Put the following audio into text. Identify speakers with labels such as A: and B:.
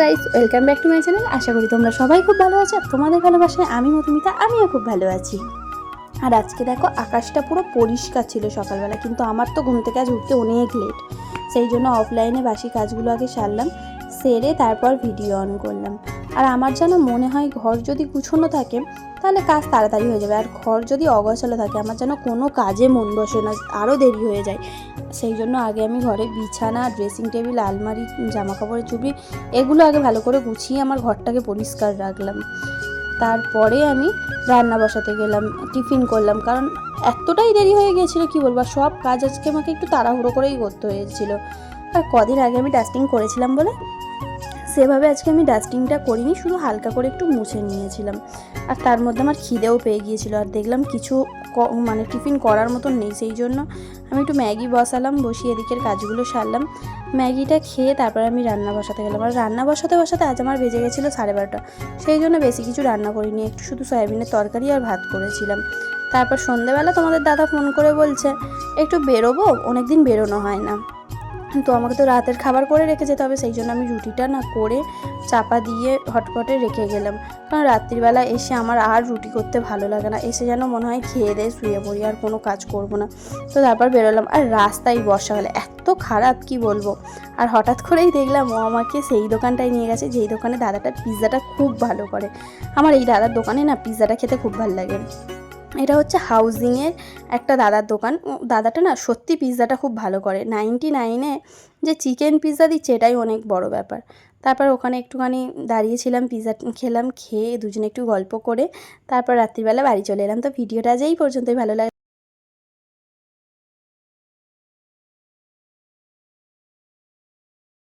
A: Guys, welcome back to my channel. আশা করি তোমরা সবাই খুব ভালো আছো। তোমাদের ভালোবাসায় আমি মধুমিতা, আমিও খুব ভালো আছি। আর আজকে দেখো, আকাশটা পুরো পরিষ্কার ছিল সকালবেলা, কিন্তু আমার তো ঘুম থেকে আজ উঠতে অনেক লেট সেই জন্য অফলাইনে বাসি কাজগুলো আগে সারলাম, সেরে তারপর ভিডিও অন করলাম। আর আমার যেন মনে হয় ঘর যদি গুছানো থাকে, তাহলে কাজ তাড়াতাড়ি হয়ে যাবে। আর ঘর যদি অগোছালো থাকে, আমার যেন কোনো কাজে মন বসে না আরও দেরি হয়ে যায়। সেই জন্য আগে আমি ঘরে বিছানা ড্রেসিং টেবিল আলমারি জামা কাপড়ের এগুলো আগে ভালো করে গুছিয়ে আমার ঘরটাকে পরিষ্কার রাখলাম। তারপরে আমি রান্না বসাতে গেলাম, টিফিন করলাম। কারণ এতটাই দেরি হয়ে গিয়েছিল, কি বলব? সব কাজ আজকে আমাকে একটু তাড়াহুড়ো করেই করতে হয়েছিল। আর কদিন আগে আমি ডাস্টিং করেছিলাম বলে সেভাবে আজকে আমি ডাস্টিংটা করিনি, শুধু হালকা করে একটু মুছে নিয়েছিলাম। আর তার মধ্যে আমার খিদেও পেয়ে গিয়েছিল, আর দেখলাম কিছু মানে টিফিন করার মতন নেই, সেই জন্য আমি একটু ম্যাগি বসালাম, বসিয়ে এদিকের কাজগুলো সারলাম। ম্যাগিটা খেয়ে তারপর আমি রান্না বসাতে গেলাম। আর রান্না বসাতে বসাতে আজ আমার বেজে গেছিল সাড়ে বারোটা। সেই জন্য বেশি কিছু রান্না করিনি, একটু শুধু সয়াবিনের তরকারি আর ভাত করেছিলাম। তারপর সন্ধেবেলা তোমাদের দাদা ফোন করে বলছে, একটু বেরোবো অনেক দিন বেরোনো হয় না। তো আমাকে তো রাতের খাবার করে রেখে যেতে হবে, সেই জন্য আমি রুটিটা না করে চাপা দিয়ে হটপটে রেখে গেলাম। কারণ রাত্রিবেলা এসে আমার আর রুটি করতে ভালো লাগে না, এসে যেন মনে হয় খেয়ে দিয়ে শুয়ে পড়ি, আর কোনো কাজ করব না। তো তারপর বেরোলাম, আর রাস্তায় বর্ষাকালে এত খারাপ কি বলব? আর হঠাৎ করেই দেখলাম ও আমাকে সেই দোকানটায় নিয়ে গেছে, যেই দোকানে দাদাটা পিৎজাটা খুব ভালো করে। আমার এই দাদার দোকানে না পিৎজাটা খেতে খুব ভালো লাগে। এটা হচ্ছে হাউজিংয়ের একটা দাদার দোকান। দাদাটা না সত্যি পিৎজাটা খুব ভালো করে। নাইনটি নাইনে যে চিকেন পিৎজা দিচ্ছে এটাই অনেক বড় ব্যাপার। তারপর ওখানে একটুখানি দাঁড়িয়েছিলাম, পিৎজা খেলাম, খেয়ে দুজনে একটু গল্প করে তারপর রাত্রিবেলা বাড়ি চলে এলাম। তো ভিডিওটা যেই পর্যন্তই। ভালো লাগে